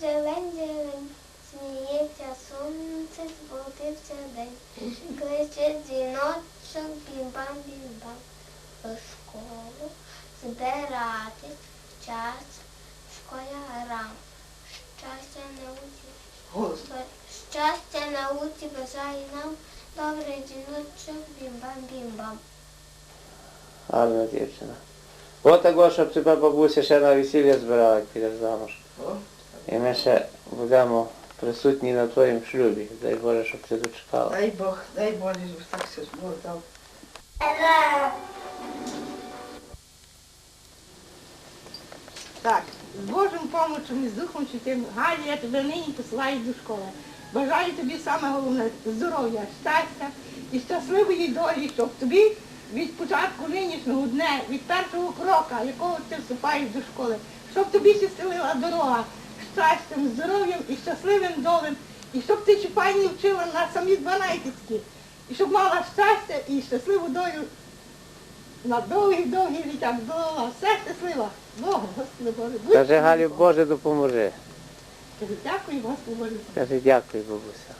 зелень, зелень, сміється сонце, збудився день. Кличе дзвіночок, бім-бам, бім-бам. У школу збиратись час школярам. Щастя науці. Щастя науці бажає нам. Добрий дзвіночок, бім-бам, бім-бам. Гарна дівчина. От того, щоб тебе бабуся ще на весілля збирала, як підеш замуж. І ми ще будемо присутні на твоїм шлюбі. Дай Боже, щоб ти дочекала. дай Бог, дай Боже, щоб так все було дав. Так, з Божим помочем і з Духом Святим, Галя, я тебе нині посилаю до школи. Бажаю тобі саме головне здоров'я, щастя і щасливої долі, щоб тобі від початку нинішнього дня, від першого крока, якого ти вступаєш до школи, щоб тобі щастилила дорога щастям, здоров'ям і щасливим долем, і щоб ти чіпайні вчила на самі дванадцятки, і щоб мала щастя і щасливу долю на довгі-довгі літа здолала, все щаслива. Богу, Господи Боже, будь Каже Галю, Боже, допоможи. Кажу, дякую, Господи Боже. Каже, дякую, бабуся.